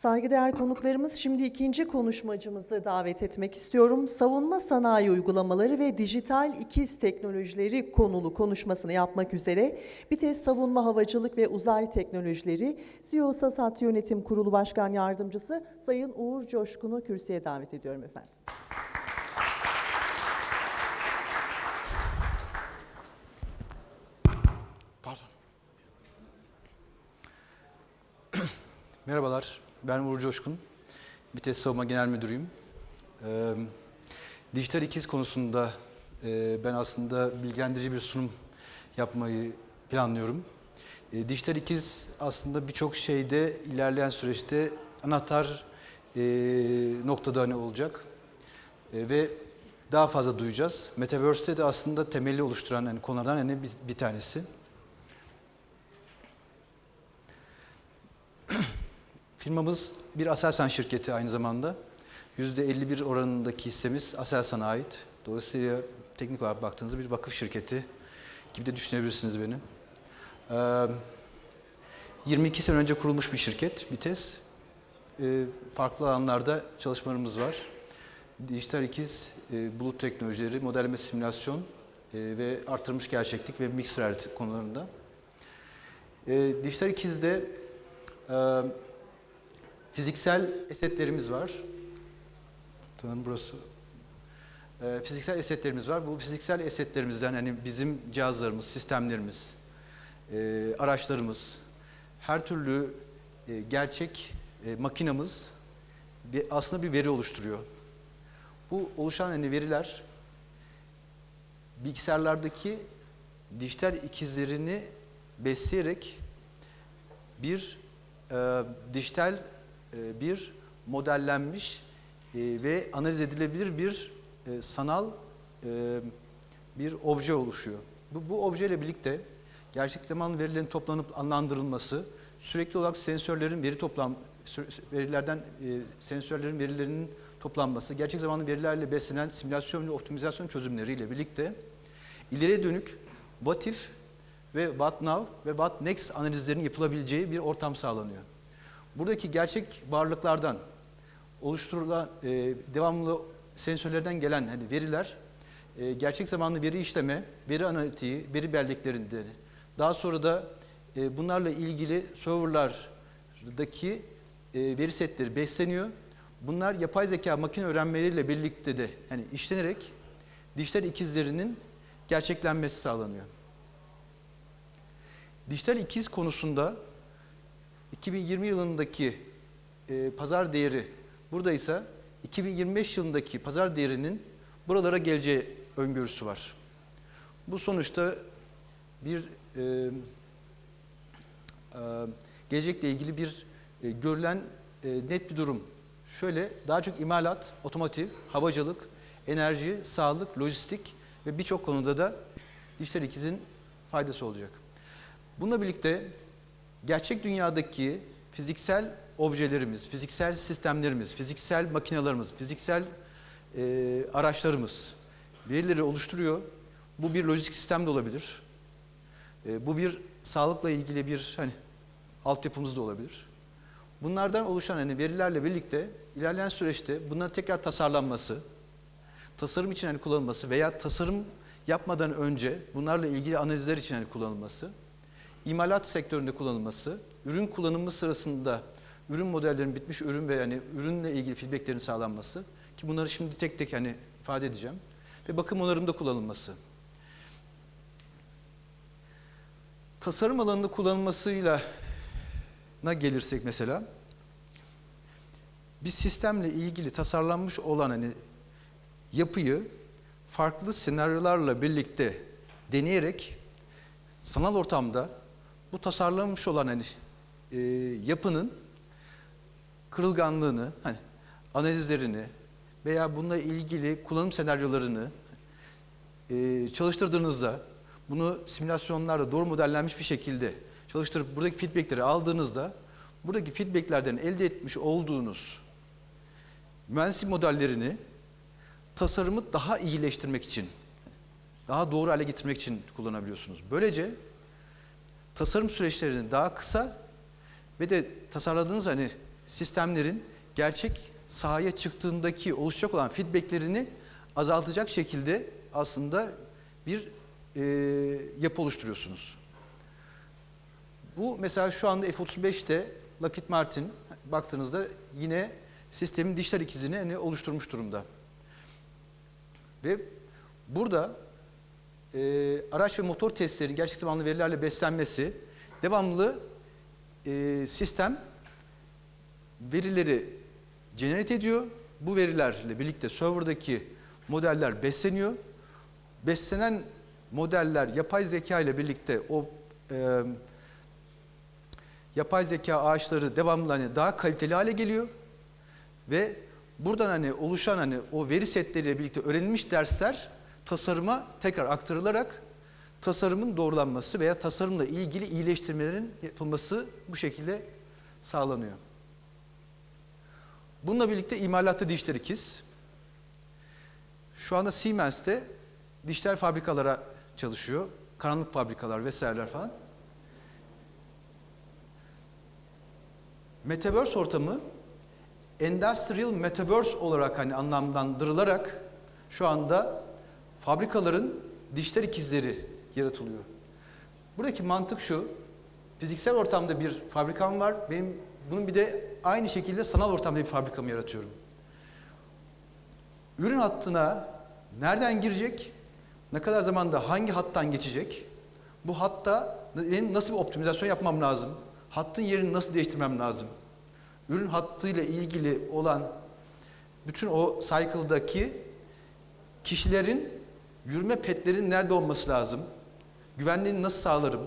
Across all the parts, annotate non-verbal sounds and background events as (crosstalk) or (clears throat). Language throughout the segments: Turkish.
Saygıdeğer konuklarımız şimdi ikinci konuşmacımızı davet etmek istiyorum. Savunma sanayi uygulamaları ve dijital ikiz teknolojileri konulu konuşmasını yapmak üzere BİTES Savunma Havacılık ve Uzay Teknolojileri CEO Sasat Yönetim Kurulu Başkan Yardımcısı Sayın Uğur Coşkun'u kürsüye davet ediyorum efendim. Pardon. (clears throat) Merhabalar, ben Uğur Coşkun. BİTES Savunma Genel Müdürüyüm. Ee, dijital ikiz konusunda e, ben aslında bilgilendirici bir sunum yapmayı planlıyorum. E, dijital ikiz aslında birçok şeyde ilerleyen süreçte anahtar e, noktada hani olacak. E, ve daha fazla duyacağız. Metaverse'te de aslında temeli oluşturan hani konulardan hani bir, bir tanesi. Firmamız bir Aselsan şirketi aynı zamanda. %51 oranındaki hissemiz Aselsan'a ait. Dolayısıyla teknik olarak baktığınızda bir vakıf şirketi gibi de düşünebilirsiniz beni. Ee, 22 sene önce kurulmuş bir şirket, BİTES. Ee, farklı alanlarda çalışmalarımız var. Dijital ikiz, e, bulut teknolojileri, modelleme simülasyon e, ve artırılmış gerçeklik ve mixed reality konularında. E, dijital ikizde e, fiziksel esetlerimiz var. Tanım burası. E, fiziksel esetlerimiz var. Bu fiziksel esetlerimizden hani bizim cihazlarımız, sistemlerimiz, e, araçlarımız, her türlü e, gerçek e, makinamız bir, aslında bir veri oluşturuyor. Bu oluşan hani veriler bilgisayarlardaki dijital ikizlerini besleyerek bir e, dijital bir modellenmiş e, ve analiz edilebilir bir e, sanal e, bir obje oluşuyor. Bu, bu objeyle birlikte gerçek zaman verilerin toplanıp anlandırılması, sürekli olarak sensörlerin veri toplam verilerden e, sensörlerin verilerinin toplanması, gerçek zamanlı verilerle beslenen simülasyon ve optimizasyon çözümleriyle birlikte ileriye dönük what if ve what now ve what next analizlerinin yapılabileceği bir ortam sağlanıyor. Buradaki gerçek varlıklardan oluşturulan e, devamlı sensörlerden gelen hani veriler e, gerçek zamanlı veri işleme, veri analitiği, veri belleklerinde daha sonra da e, bunlarla ilgili serverlardaki e, veri setleri besleniyor. Bunlar yapay zeka makine öğrenmeleriyle birlikte de hani işlenerek dijital ikizlerinin gerçeklenmesi sağlanıyor. Dijital ikiz konusunda 2020 yılındaki e, pazar değeri buradaysa 2025 yılındaki pazar değerinin buralara geleceği öngörüsü var. Bu sonuçta bir e, e, gelecekle ilgili bir e, görülen e, net bir durum. Şöyle daha çok imalat, otomotiv, havacılık, enerji, sağlık, lojistik ve birçok konuda da dijital ikizin faydası olacak. Bununla birlikte gerçek dünyadaki fiziksel objelerimiz, fiziksel sistemlerimiz, fiziksel makinalarımız, fiziksel e, araçlarımız verileri oluşturuyor. Bu bir lojistik sistem de olabilir. E, bu bir sağlıkla ilgili bir hani altyapımız da olabilir. Bunlardan oluşan hani verilerle birlikte ilerleyen süreçte bunların tekrar tasarlanması, tasarım için hani kullanılması veya tasarım yapmadan önce bunlarla ilgili analizler için hani kullanılması, imalat sektöründe kullanılması, ürün kullanımı sırasında ürün modellerinin bitmiş ürün ve yani ürünle ilgili feedbacklerin sağlanması ki bunları şimdi tek tek hani ifade edeceğim ve bakım onarımda kullanılması. Tasarım alanında kullanılmasıyla na gelirsek mesela bir sistemle ilgili tasarlanmış olan hani yapıyı farklı senaryolarla birlikte deneyerek sanal ortamda bu tasarlanmış olan hani e, yapının kırılganlığını, hani analizlerini veya bununla ilgili kullanım senaryolarını e, çalıştırdığınızda bunu simülasyonlarla doğru modellenmiş bir şekilde çalıştırıp buradaki feedbackleri aldığınızda buradaki feedbacklerden elde etmiş olduğunuz mühendislik modellerini tasarımı daha iyileştirmek için, daha doğru hale getirmek için kullanabiliyorsunuz. Böylece tasarım süreçlerini daha kısa ve de tasarladığınız hani sistemlerin gerçek sahaya çıktığındaki oluşacak olan feedbacklerini azaltacak şekilde aslında bir e, yapı oluşturuyorsunuz. Bu mesela şu anda F-35'te Lockheed Martin baktığınızda yine sistemin dijital ikizini hani oluşturmuş durumda. Ve burada e, araç ve motor testlerin gerçek zamanlı verilerle beslenmesi, devamlı e, sistem verileri generate ediyor. Bu verilerle birlikte serverdaki modeller besleniyor. Beslenen modeller yapay zeka ile birlikte o e, yapay zeka ağaçları devamlı hani daha kaliteli hale geliyor ve buradan hani oluşan hani o veri setleriyle birlikte öğrenilmiş dersler tasarıma tekrar aktarılarak tasarımın doğrulanması veya tasarımla ilgili iyileştirmelerin yapılması bu şekilde sağlanıyor. Bununla birlikte imalatta dijital ikiz. Şu anda Siemens'te dijital fabrikalara çalışıyor. Karanlık fabrikalar vesaireler falan. Metaverse ortamı Industrial Metaverse olarak hani anlamlandırılarak şu anda fabrikaların dijital ikizleri yaratılıyor. Buradaki mantık şu. Fiziksel ortamda bir fabrikam var. Benim bunun bir de aynı şekilde sanal ortamda bir fabrikamı yaratıyorum. Ürün hattına nereden girecek? Ne kadar zamanda hangi hattan geçecek? Bu hatta benim nasıl bir optimizasyon yapmam lazım? Hattın yerini nasıl değiştirmem lazım? Ürün hattıyla ilgili olan bütün o cycle'daki kişilerin yürüme petlerin nerede olması lazım? Güvenliğini nasıl sağlarım?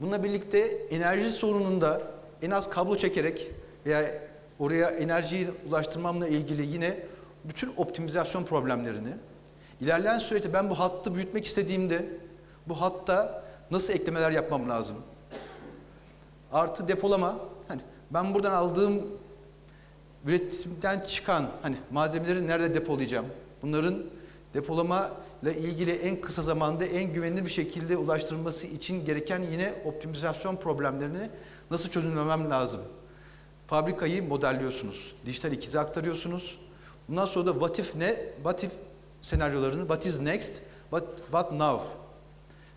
Bununla birlikte enerji sorununda en az kablo çekerek veya oraya enerjiyi ulaştırmamla ilgili yine bütün optimizasyon problemlerini ilerleyen süreçte ben bu hattı büyütmek istediğimde bu hatta nasıl eklemeler yapmam lazım? Artı depolama. Hani ben buradan aldığım üretimden çıkan hani malzemeleri nerede depolayacağım? Bunların depolama ile ilgili en kısa zamanda en güvenli bir şekilde ulaştırılması için gereken yine optimizasyon problemlerini nasıl çözümlemem lazım? Fabrikayı modelliyorsunuz. Dijital ikize aktarıyorsunuz. Bundan sonra da what if ne? What if senaryolarını, what is next, what, what now?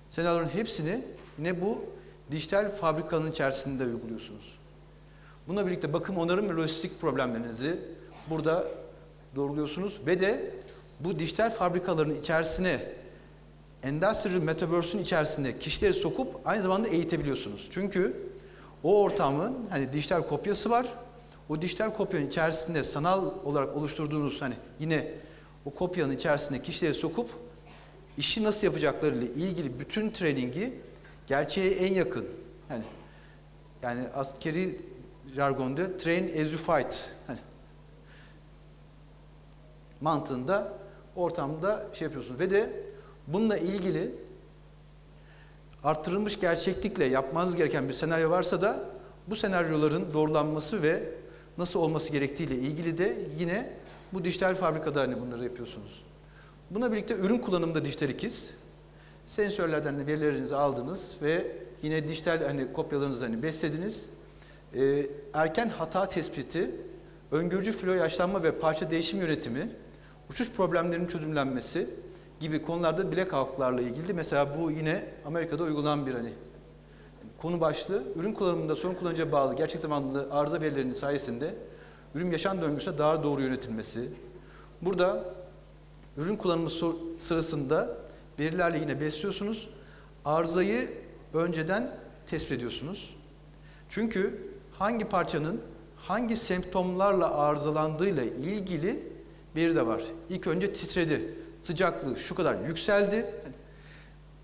Senaryoların hepsini yine bu dijital fabrikanın içerisinde uyguluyorsunuz. Bununla birlikte bakım, onarım ve lojistik problemlerinizi burada doğruluyorsunuz ve de bu dijital fabrikaların içerisine Industrial Metaverse'ün içerisinde kişileri sokup aynı zamanda eğitebiliyorsunuz. Çünkü o ortamın hani dijital kopyası var. O dijital kopyanın içerisinde sanal olarak oluşturduğunuz hani yine o kopyanın içerisine kişileri sokup işi nasıl yapacaklarıyla ilgili bütün trainingi gerçeğe en yakın. Yani yani askeri jargonda train as you fight. Hani mantığında ortamda şey yapıyorsunuz ve de bununla ilgili artırılmış gerçeklikle yapmanız gereken bir senaryo varsa da bu senaryoların doğrulanması ve nasıl olması gerektiğiyle ilgili de yine bu dijital fabrikada hani bunları yapıyorsunuz. Buna birlikte ürün kullanımında dijital ikiz. Sensörlerden verilerinizi aldınız ve yine dijital hani kopyalarınızı hani beslediniz. Ee, erken hata tespiti, öngörücü filo yaşlanma ve parça değişim yönetimi, uçuş problemlerinin çözümlenmesi gibi konularda blackoutlarla ilgili mesela bu yine Amerika'da uygulanan bir hani konu başlığı. Ürün kullanımında son kullanıcıya bağlı gerçek zamanlı arıza verilerinin sayesinde ürün yaşam döngüsüne daha doğru yönetilmesi. Burada ürün kullanımı sırasında verilerle yine besliyorsunuz. Arızayı önceden tespit ediyorsunuz. Çünkü hangi parçanın hangi semptomlarla arızalandığıyla ilgili veri de var. İlk önce titredi. Sıcaklığı şu kadar yükseldi.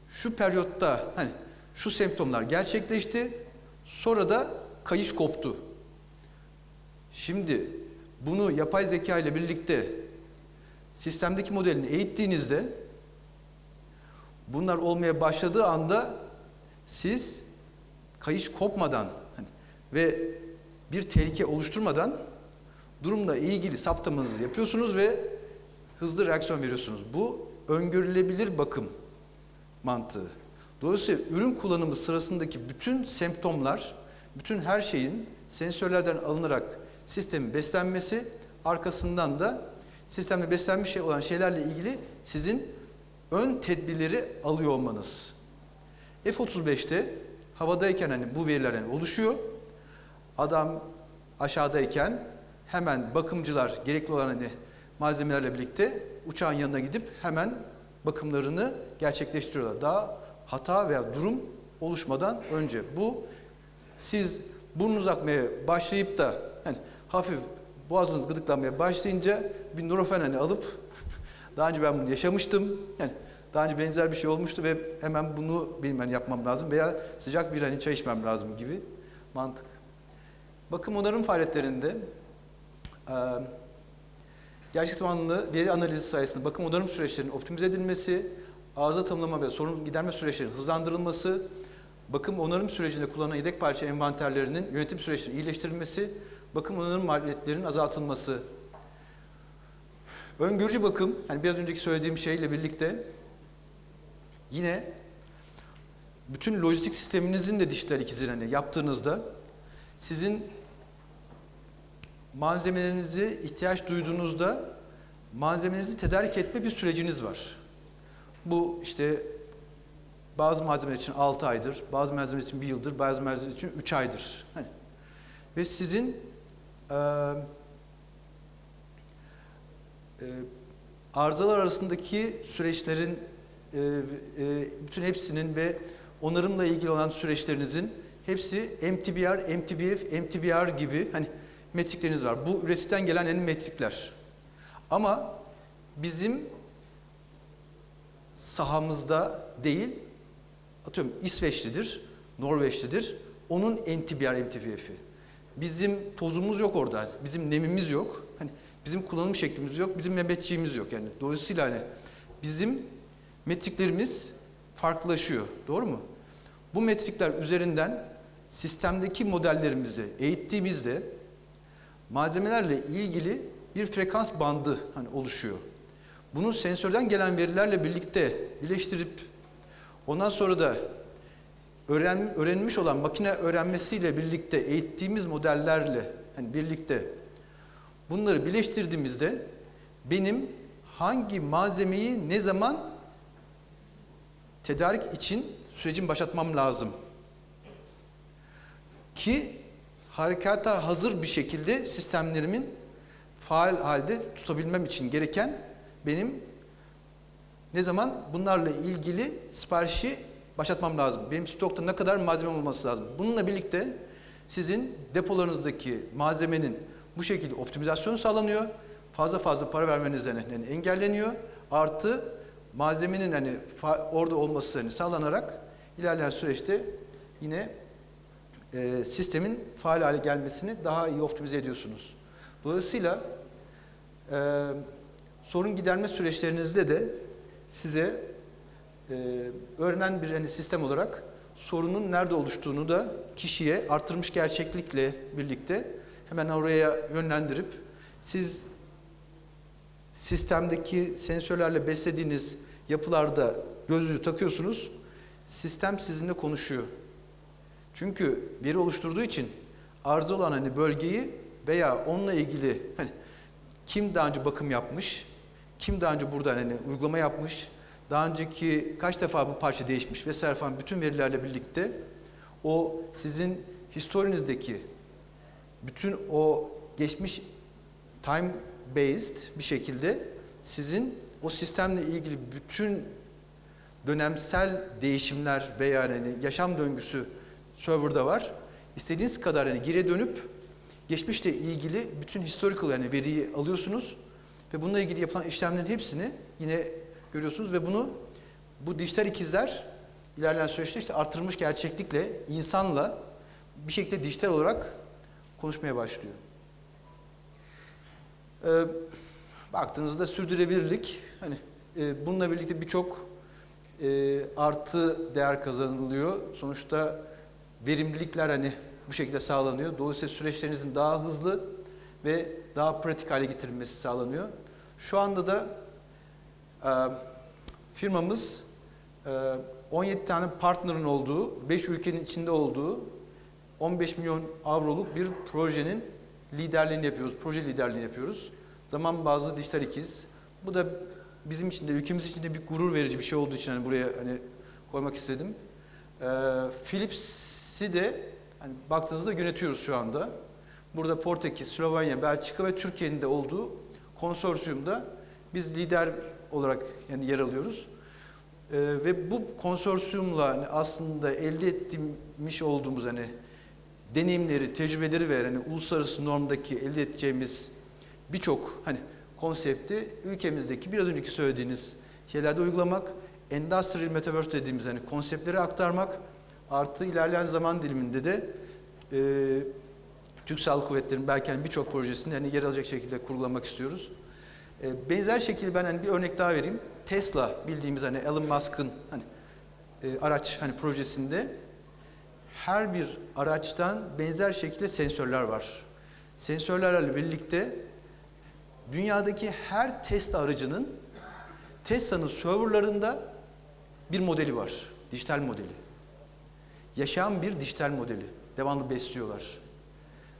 Şu periyotta hani şu semptomlar gerçekleşti. Sonra da kayış koptu. Şimdi bunu yapay zeka ile birlikte sistemdeki modelini eğittiğinizde bunlar olmaya başladığı anda siz kayış kopmadan hani, ve bir tehlike oluşturmadan durumla ilgili saptamanızı yapıyorsunuz ve hızlı reaksiyon veriyorsunuz. Bu öngörülebilir bakım mantığı. Dolayısıyla ürün kullanımı sırasındaki bütün semptomlar bütün her şeyin sensörlerden alınarak sistemin beslenmesi, arkasından da sistemde beslenmiş şey olan şeylerle ilgili sizin ön tedbirleri alıyor olmanız. F-35'te havadayken hani bu veriler hani oluşuyor. Adam aşağıdayken hemen bakımcılar gerekli olan hani malzemelerle birlikte uçağın yanına gidip hemen bakımlarını gerçekleştiriyorlar. Daha hata veya durum oluşmadan önce. Bu siz burnunuz akmaya başlayıp da hani hafif boğazınız gıdıklanmaya başlayınca bir nurofen hani alıp (laughs) daha önce ben bunu yaşamıştım. Yani daha önce benzer bir şey olmuştu ve hemen bunu benim hani yapmam lazım veya sıcak bir hani çay içmem lazım gibi mantık. Bakım onarım faaliyetlerinde e, gerçek zamanlı veri analizi sayesinde bakım onarım süreçlerinin optimize edilmesi, arıza tanımlama ve sorun giderme süreçlerinin hızlandırılması, bakım onarım sürecinde kullanılan yedek parça envanterlerinin yönetim süreçlerinin iyileştirilmesi, bakım onarım maliyetlerinin azaltılması. Öngörücü bakım, yani biraz önceki söylediğim şeyle birlikte yine bütün lojistik sisteminizin de dijital ikizini yaptığınızda sizin malzemelerinizi ihtiyaç duyduğunuzda malzemelerinizi tedarik etme bir süreciniz var. Bu işte bazı malzemeler için 6 aydır, bazı malzemeler için 1 yıldır, bazı malzemeler için 3 aydır. Hani. Ve sizin e, e, arızalar arasındaki süreçlerin e, e, bütün hepsinin ve onarımla ilgili olan süreçlerinizin hepsi MTBR, MTBF, MTBR gibi hani metrikleriniz var. Bu üreticiden gelen en metrikler. Ama bizim sahamızda değil, atıyorum İsveçlidir, Norveçlidir. Onun NTBR, MTBF'i. Bizim tozumuz yok orada. Bizim nemimiz yok. Hani bizim kullanım şeklimiz yok. Bizim nöbetçiğimiz yok. Yani dolayısıyla hani bizim metriklerimiz farklılaşıyor. Doğru mu? Bu metrikler üzerinden sistemdeki modellerimizi eğittiğimizde malzemelerle ilgili bir frekans bandı hani oluşuyor. Bunu sensörden gelen verilerle birlikte birleştirip ondan sonra da öğren, öğrenilmiş olan makine öğrenmesiyle birlikte eğittiğimiz modellerle hani birlikte bunları birleştirdiğimizde benim hangi malzemeyi ne zaman tedarik için sürecin başlatmam lazım ki harekata hazır bir şekilde sistemlerimin faal halde tutabilmem için gereken benim ne zaman bunlarla ilgili siparişi başlatmam lazım. Benim stokta ne kadar malzemem olması lazım. Bununla birlikte sizin depolarınızdaki malzemenin bu şekilde optimizasyonu sağlanıyor. Fazla fazla para vermenizden yani engelleniyor. Artı malzemenin hani orada olması hani sağlanarak ilerleyen süreçte yine e, sistemin faal hale gelmesini daha iyi optimize ediyorsunuz. Dolayısıyla e, sorun giderme süreçlerinizde de size e, öğrenen bir hani sistem olarak sorunun nerede oluştuğunu da kişiye artırmış gerçeklikle birlikte hemen oraya yönlendirip siz sistemdeki sensörlerle beslediğiniz yapılarda gözlüğü takıyorsunuz. Sistem sizinle konuşuyor. Çünkü veri oluşturduğu için arıza olan hani bölgeyi veya onunla ilgili hani kim daha önce bakım yapmış, kim daha önce burada hani uygulama yapmış, daha önceki kaç defa bu parça değişmiş vesaire falan bütün verilerle birlikte o sizin historinizdeki bütün o geçmiş time based bir şekilde sizin o sistemle ilgili bütün dönemsel değişimler veya yani yaşam döngüsü serverda var. İstediğiniz kadar yani geri dönüp geçmişle ilgili bütün historical yani veriyi alıyorsunuz ve bununla ilgili yapılan işlemlerin hepsini yine görüyorsunuz ve bunu bu dijital ikizler ilerleyen süreçte işte artırılmış gerçeklikle insanla bir şekilde dijital olarak konuşmaya başlıyor. Ee, baktığınızda sürdürülebilirlik hani e, bununla birlikte birçok e, artı değer kazanılıyor. Sonuçta verimlilikler hani bu şekilde sağlanıyor. Dolayısıyla süreçlerinizin daha hızlı ve daha pratik hale getirilmesi sağlanıyor. Şu anda da e, firmamız e, 17 tane partnerin olduğu, 5 ülkenin içinde olduğu 15 milyon avroluk bir projenin liderliğini yapıyoruz, proje liderliğini yapıyoruz. Zaman bazlı dijital ikiz. Bu da bizim için de ülkemiz için de bir gurur verici bir şey olduğu için hani buraya hani koymak istedim. Ee, Philips'i de hani baktığınızda yönetiyoruz şu anda. Burada Portekiz, Slovenya, Belçika ve Türkiye'nin de olduğu konsorsiyumda biz lider olarak yani yer alıyoruz. Ee, ve bu konsorsiyumla hani aslında elde etmiş olduğumuz hani deneyimleri, tecrübeleri ve hani uluslararası normdaki elde edeceğimiz birçok hani konsepti ülkemizdeki biraz önceki söylediğiniz şeylerde uygulamak, industrial metaverse dediğimiz hani konseptleri aktarmak, artı ilerleyen zaman diliminde de e, Türk Silahlı Kuvvetleri'nin belki hani birçok projesinde hani yer alacak şekilde kurgulamak istiyoruz. E, benzer şekilde ben hani bir örnek daha vereyim. Tesla bildiğimiz hani Elon Musk'ın hani e, araç hani projesinde her bir araçtan benzer şekilde sensörler var. Sensörlerle birlikte dünyadaki her Tesla aracının Tesla'nın serverlarında bir modeli var. Dijital modeli. Yaşayan bir dijital modeli. Devamlı besliyorlar.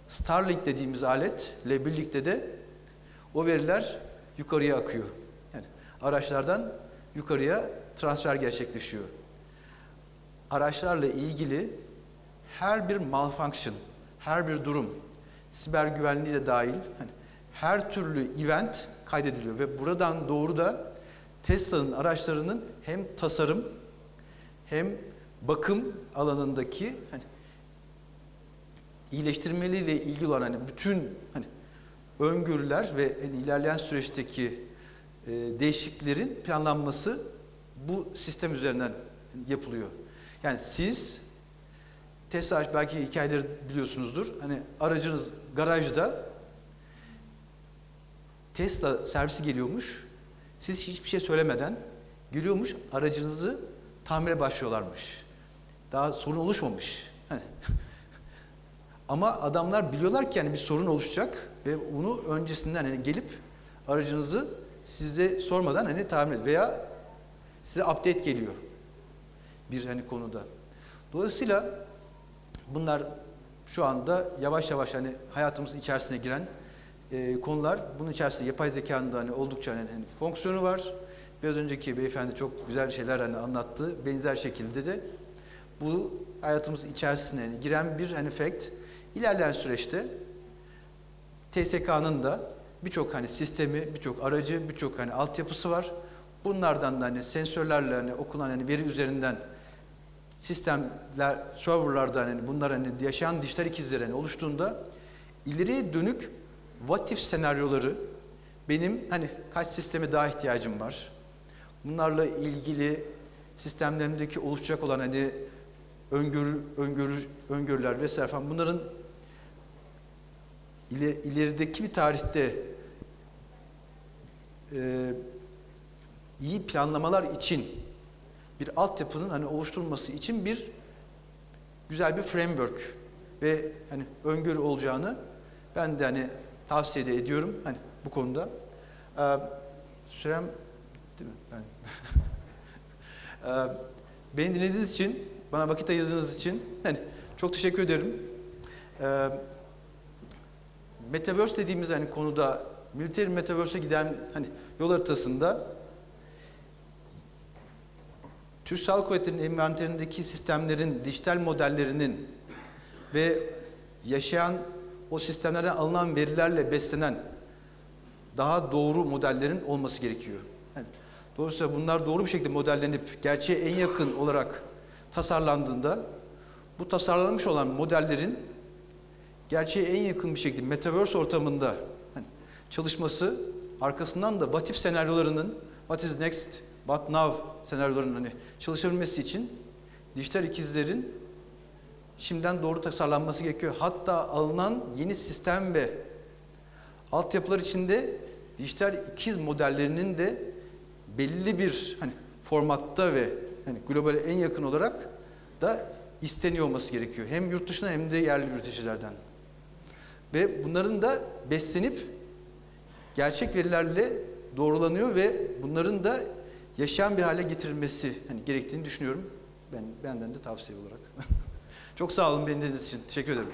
Starlink dediğimiz aletle birlikte de o veriler yukarıya akıyor. Yani araçlardan yukarıya transfer gerçekleşiyor. Araçlarla ilgili her bir malfunction, her bir durum, siber güvenliği de dahil hani her türlü event kaydediliyor ve buradan doğru da Tesla'nın araçlarının hem tasarım hem bakım alanındaki hani iyileştirmeleriyle ilgili olan hani bütün hani öngörüler ve hani ilerleyen süreçteki e, değişikliklerin planlanması bu sistem üzerinden yapılıyor. Yani siz Tesla belki hikayeleri biliyorsunuzdur. Hani aracınız garajda Tesla servisi geliyormuş. Siz hiçbir şey söylemeden geliyormuş aracınızı tamire başlıyorlarmış. Daha sorun oluşmamış. Hani ama adamlar biliyorlar ki yani bir sorun oluşacak ve bunu öncesinden hani gelip aracınızı size sormadan hani tamir ediyor veya size update geliyor bir hani konuda. Dolayısıyla bunlar şu anda yavaş yavaş hani hayatımızın içerisine giren e, konular. Bunun içerisinde yapay zekanın da hani oldukça hani, hani fonksiyonu var. Biraz önceki beyefendi çok güzel şeyler hani anlattı. Benzer şekilde de bu hayatımız içerisine giren bir fact. İlerleyen süreçte TSK'nın da birçok hani sistemi, birçok aracı, birçok hani altyapısı var. Bunlardan da hani sensörlerle hani okunan hani veri üzerinden sistemler, serverlardan hani bunlar hani yaşayan dijital ikizler hani oluştuğunda ileriye dönük what if senaryoları benim hani kaç sisteme daha ihtiyacım var? Bunlarla ilgili sistemlerimdeki oluşacak olan hani öngörü, öngörü, öngörüler vesaire falan bunların iler, ilerideki bir tarihte e, iyi planlamalar için bir altyapının hani oluşturulması için bir güzel bir framework ve hani öngörü olacağını ben de hani tavsiye de ediyorum hani bu konuda. Ee, sürem değil mi? Ben. (laughs) ee, beni dinlediğiniz için, bana vakit ayırdığınız için hani çok teşekkür ederim. Ee, Metaverse dediğimiz hani konuda military metaverse'e giden hani yol haritasında Türk Silahlı Kuvvetleri'nin envanterindeki sistemlerin dijital modellerinin ve yaşayan o sistemlerden alınan verilerle beslenen daha doğru modellerin olması gerekiyor. Yani dolayısıyla bunlar doğru bir şekilde modellenip gerçeğe en yakın olarak tasarlandığında bu tasarlanmış olan modellerin gerçeğe en yakın bir şekilde metaverse ortamında hani çalışması arkasından da what if senaryolarının what is next, what now senaryolarının hani çalışabilmesi için dijital ikizlerin şimdiden doğru tasarlanması gerekiyor. Hatta alınan yeni sistem ve altyapılar içinde dijital ikiz modellerinin de belli bir hani formatta ve hani globale en yakın olarak da isteniyor olması gerekiyor. Hem yurt dışına hem de yerli üreticilerden. Ve bunların da beslenip gerçek verilerle doğrulanıyor ve bunların da yaşayan bir hale getirilmesi hani gerektiğini düşünüyorum. Ben benden de tavsiye olarak. (laughs) Çok sağ olun beni dinlediğiniz için. Teşekkür ederim.